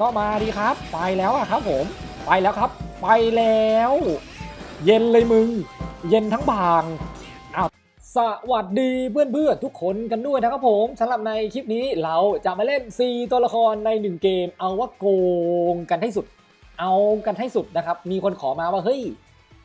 ก็มาดีครับ ไปแล้วอะครับผม ไปแล้วครับ ไปแล้ว เย็นเลยมึง เย็นทั้งบางอ้าวสวัสดีเพื่อนๆทุกคนกันด้วยนะครับผมสำหรับในคลิปนี้เราจะมาเล่น 4 ตัวละครใน 1 เกม เอาว่าโกงกันให้สุด เอากันให้สุดนะครับ มีคนขอมาว่าเฮ้ย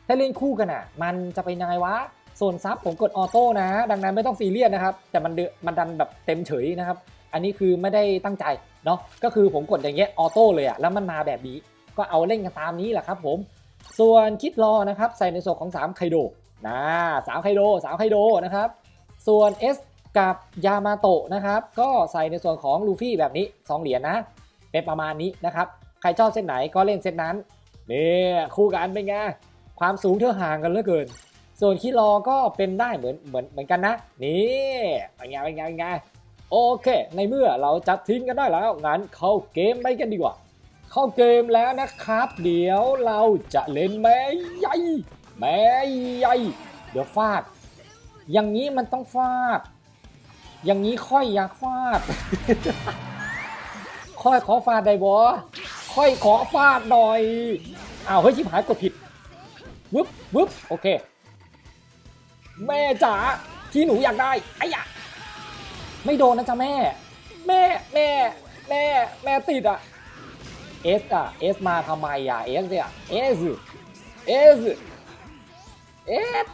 ถ้าเล่นคู่กันอะมันจะเป็นยังไงวะโซนซับผมกดออโต้นะ ดังนั้นไม่ต้องซีเรียสนะครับ แต่มันเดมันดันแบบเต็มเฉยนะครับ อันนี้คือไม่ได้ตั้งใจ เนาะก็คือผมกดอย่างเงี้ยออโต้เลยอะแล้วมันมาแบบนี้ ก็เอาเล่นกันตามนี้แหละครับผมส่วนคิดรอนะครับใส่ในส่วนของ3ไคโดนะสามไคโดสามไคโดนะครับส่วน S กับยามาโตะนะครับก็ใส่ในส่วนของลูฟี่แบบนี้ 2 เหรียญนะเป็นประมาณนี้นะครับใครชอบเซตไหนก็เล่นเซตนั้นเนี่ยคู่กันเป็นไงความสูงเท่าห่างกันเหลือเกิน ส่วนคิดรอก็เป็นได้เหมือนเหมือนเหมือนกันนะนี่เป็นไงเป็นไงเป็นไง โอเค ในเมื่อเราจัดทิ้งกันได้แล้ว งั้นเข้าเกมไปกันดีกว่า เข้าเกมแล้วนะครับ เดี๋ยวเราจะเล่นแม่ใหญ่แม่ใหญ่เดี๋ยวฟาด อย่างนี้มันต้องฟาด อย่างนี้ค่อยอยากฟาด ค่อยขอฟาดได้บ่ค่อยขอฟาดหน่อยอ้าวเฮ้ยชิบหายกดผิดวึบวึบโอเค แม่จ๋าที่หนูอยากได้ไอ้ยะ ไม่โดนนะจ๊ะแม่ แม่แม่แม่แม่ติดอะเอสอะเอสมาทำไมอะเอสเนี่ยเอสเอสเอส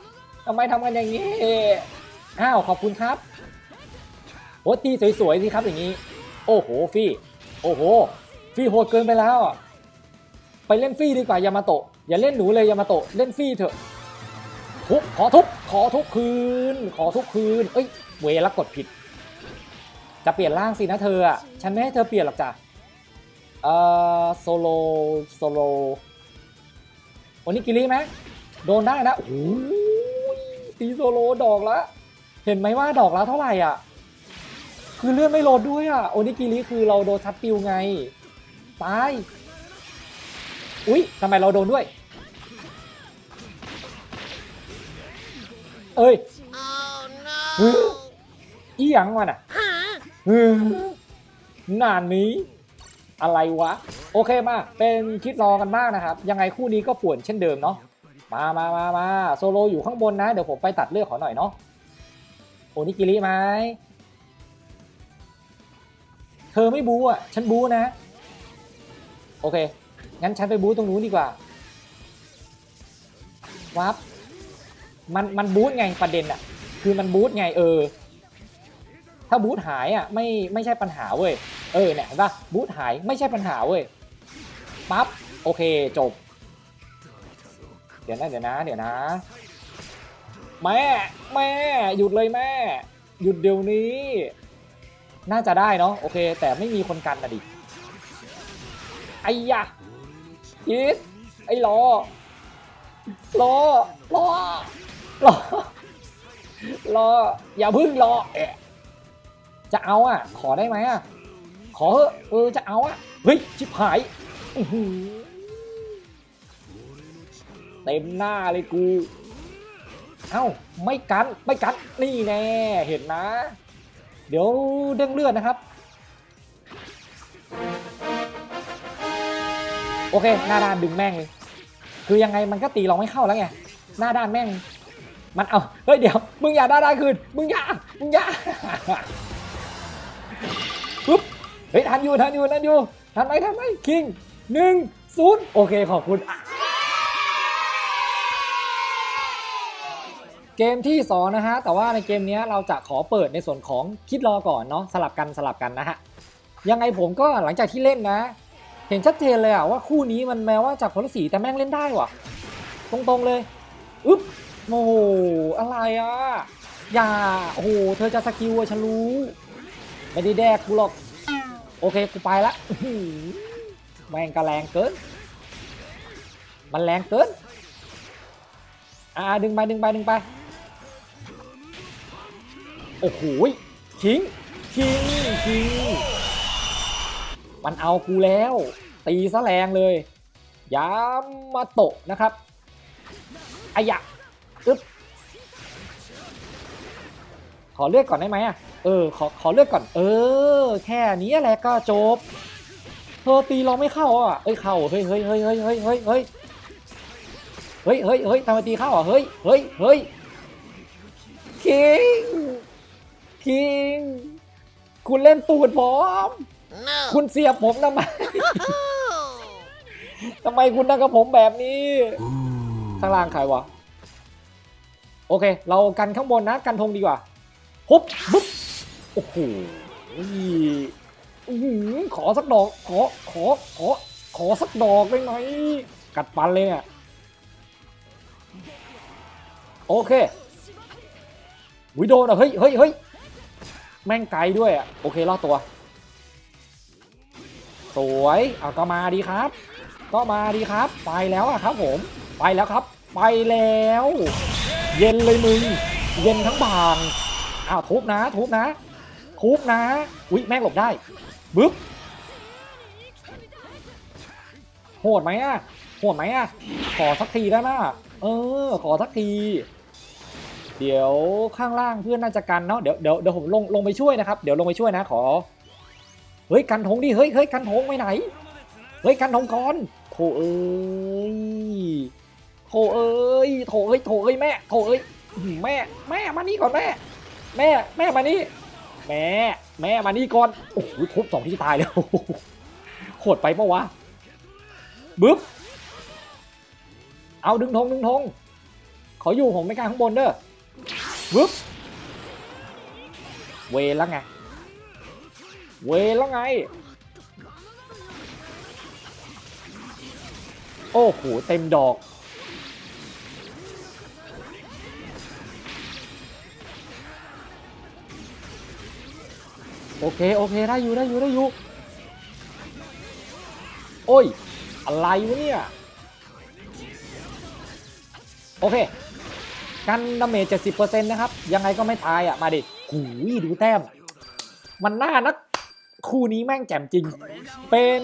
ทำไมทำกันอย่างนี้อ้าวขอบคุณครับโอ้ตีสวยๆสิครับอย่างนี้ โอ้โหฟี่โอ้โห ฟี่โหดเกินไปแล้ว ไปเล่นฟี่ดีกว่ายามาโตะอย่าเล่นหนูเลยยามาโตะเล่นฟี่เถอะทุบขอทุบขอทุบคืน ขอทุบคืน เอ้ยเวละกดผิด จะเปลี่ยนร่างสินะเธออะฉันไม่ให้เธอเปลี่ยนหรอกจ้ะเอ่อโซโลโซโลโอนิกิริไหมโดนได้นะโอ้โหตีโซโลดอกละเห็นไหมว่าดอกละเท่าไหร่อะ คือเลื่อนไม่โหลดด้วยอะโอนิกิริคือเราโดนซัดปิวไงตายอุ๊ยทำไมเราโดนด้วย เอ้ย Oh no! อีหยังวะน่ะเออ นานนี้อะไรวะ โอเคมา เป็นคิดรอกันบ้างนะครับ ยังไงคู่นี้ก็ป่วนเช่นเดิมเนาะมามามามาโซโลอยู่ข้างบนนะ เดี๋ยวผมไปตัดเลือกขอหน่อยเนาะโอนิกิริไหมเธอไม่บูอะ ฉันบูนะ โอเค งั้นฉันไปบูตรงนู้นดีกว่าวับมันมันบูทไงประเด็นอะคือมันบูทไงเออ ถ้าบูทหายอะไม่ไม่ใช่ปัญหาเว้ย เออเนี่ยเห็นปะบูทหายไม่ใช่ปัญหาเว้ย ปั๊บ โอเคจบ เดี๋ยวนะเดี๋ยวนะ เดี๋ยวนะ แม่ แม่ หยุดเลยแม่ หยุดเดี๋ยวนี้ น่าจะได้เนาะโอเค แต่ไม่มีคนกันนะดิไอ้ยะยิดไอ้รอรอรอรอรออย่าพึ่งรอเอ จะเอาอะ ขอได้ไหมอะ ขอเถอะเออจะเอาอะ เฮ้ย ชิบหายเต็มหน้าเลยกู เอ้า ไม่กัน ไม่กัน นี่แน่ เห็นนะ เดี๋ยวเด้งเลือดนะครับ โอเค หน้าด้านดึงแม่งเลย คือยังไงมันก็ตีเราไม่เข้าแล้วไง หน้าด้านแม่ง มันเอา เฮ้ย เดี๋ยว มึงอย่าด้านด้านคืน มึงอย่า มึงอย่า ปุ๊บเฮ้ยทันอยู่ทันอยู่ทันอยู่ทันไหมทันไหมคิงหนึ่งศูนย์โอเคขอบคุณเกมที่ 2 นะฮะ แต่ว่าในเกมนี้เราจะขอเปิดในส่วนของคิดรอก่อนเนาะสลับกันสลับกันนะฮะ ยังไงผมก็หลังจากที่เล่นนะ เห็นชัดเจนเลยอะว่าคู่นี้มันแม้ว่าจากคนละสีแต่แม่งเล่นได้ว่ะ ตรงๆเลยอึ๊บโอ้โหอะไรอะอย่าโอ้โหเธอจะสกิลอะฉันรู้ ไม่ได้แดกกูหรอก โอเคกูไปละแม่งก็แรงเกิน มันแรงเกิน อ่าดึงไปดึงไปดึงไป โอ้โหทิ้งทิ้งทิ้งมันเอากูแล้ว ตีซะแรงเลยยามาโตะนะครับอายะ อึ๊บ ขอเลือกก่อนได้ไหมอะเออขอขอเลือกก่อน เออ แค่นี้แหละก็จบโธธอตีเราไม่เข้าอะเอ้ยเข้าเฮ้ยเฮ้ยเฮ้ยเฮ้ยเฮ้ยเฮ้ยเฮ้ยเฮ้ยเฮ้ยเฮ้ยทำไมตีเข้าอะเฮ้ยเฮ้ยเฮ้ยคิงคิงคุณเล่นตูดผม No. คุณเสียบผมทำไมทำไมคุณนั่งกับผมแบบนี้ข้างล่างใครวะโอเค เรากันข้างบนนะ กันธงดีกว่า ฮุบปุ๊บโอ้โหอื้อหือขอสักดอก ขอ ขอ ขอ ขอสักดอกได้ไหม กัดฟันเลยเนี่ย โอเควิโดนอะ เฮ้ยเฮ้ยเฮ้ยแม่งไกลด้วยอะ โอเครอดตัว สวยเอาก็มาดีครับ ก็มาดีครับ ไปแล้วอะครับผม ไปแล้วครับ ไปแล้ว เย็นเลยมึง เย็นทั้งบาง อ้าวทุบนะทุบนะทุบนะอุ๊ยแม่งหลบได้บึ๊บโหดไหมอะโหดไหมอะขอสักทีได้ไหมเออ ขอสักที เดี๋ยวข้างล่างเพื่อนน่าจะกันเนาะเดี๋ยวเดี๋ยวเดี๋ยวผมลงลงไปช่วยนะครับเดี๋ยวลงไปช่วยนะขอเฮ้ยกันธงดิเฮ้ยเฮ้ยกันธงไปไหนเฮ้ยกันธงก่อนโถเอ้ยโถเอ้ยโถเอ้ยโถเอ้ยแม่โถเอ้ยแม่แม่มานี่ก่อนแม่ แม่แม่มานี่แม่แม่มานี่ก่อนโอ้โหทุบสองที่ตายแล้วโหดไปปะวะบึ๊บเอาดึงธงดึงธงขออยู่ผมไม่กลางข้างบนเด้อบึ๊บเวแล้วไงเวแล้วไง โอ้โหเต็มดอก โอเค โอเค ได้อยู่ ได้อยู่ ได้อยู่ โอ้ย อะไรวะเนี่ย โอเค กันดาเมจ70%นะครับ ยังไงก็ไม่ตายอะ มาดิหูยดูแต้ม มันน่านัก คู่นี้แม่งแจ่มจริง เป็น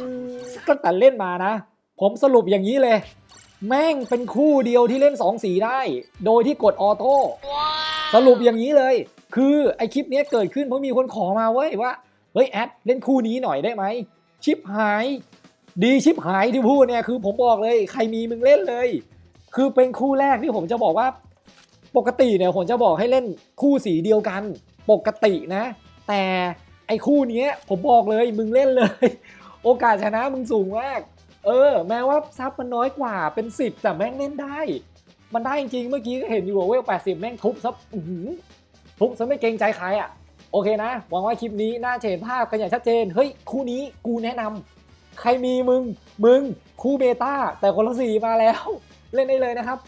ตั้งแต่เล่นมานะ ผมสรุปอย่างนี้เลย แม่งเป็นคู่เดียวที่เล่น2สีได้ โดยที่กดออโต้ สรุปอย่างนี้เลยคือไอคลิปนี้เกิดขึ้นเพราะมีคนขอมาเว้ยว่าเฮ้ยแอดเล่นคู่นี้หน่อยได้ไหมชิปหาย ดีชิปหายที่พูดเนี่ยคือผมบอกเลยใครมีมึงเล่นเลย คือเป็นคู่แรกที่ผมจะบอกว่า ปกติเนี่ยผมจะบอกให้เล่นคู่สีเดียวกัน ปกตินะ แต่ไอ้คู่นี้ผมบอกเลยมึงเล่นเลย โอกาสชนะมึงสูงมากเออ แม้ว่าซับมันน้อยกว่าเป็นสิบแต่แม่งเล่นได้ มันได้จริงเมื่อกี้ก็เห็นอยู่ว่าเวลแปดสิบแม่งทุบซับ ทุบซะไม่เกรงใจใครอะ โอเคนะ หวังว่าคลิปนี้น่าเห็นภาพกันอย่างชัดเจน เฮ้ย คู่นี้กูแนะนำใครมีมึง มึง คู่เบต้าแต่คนละสีมาแล้ว เล่นได้เลยนะครับ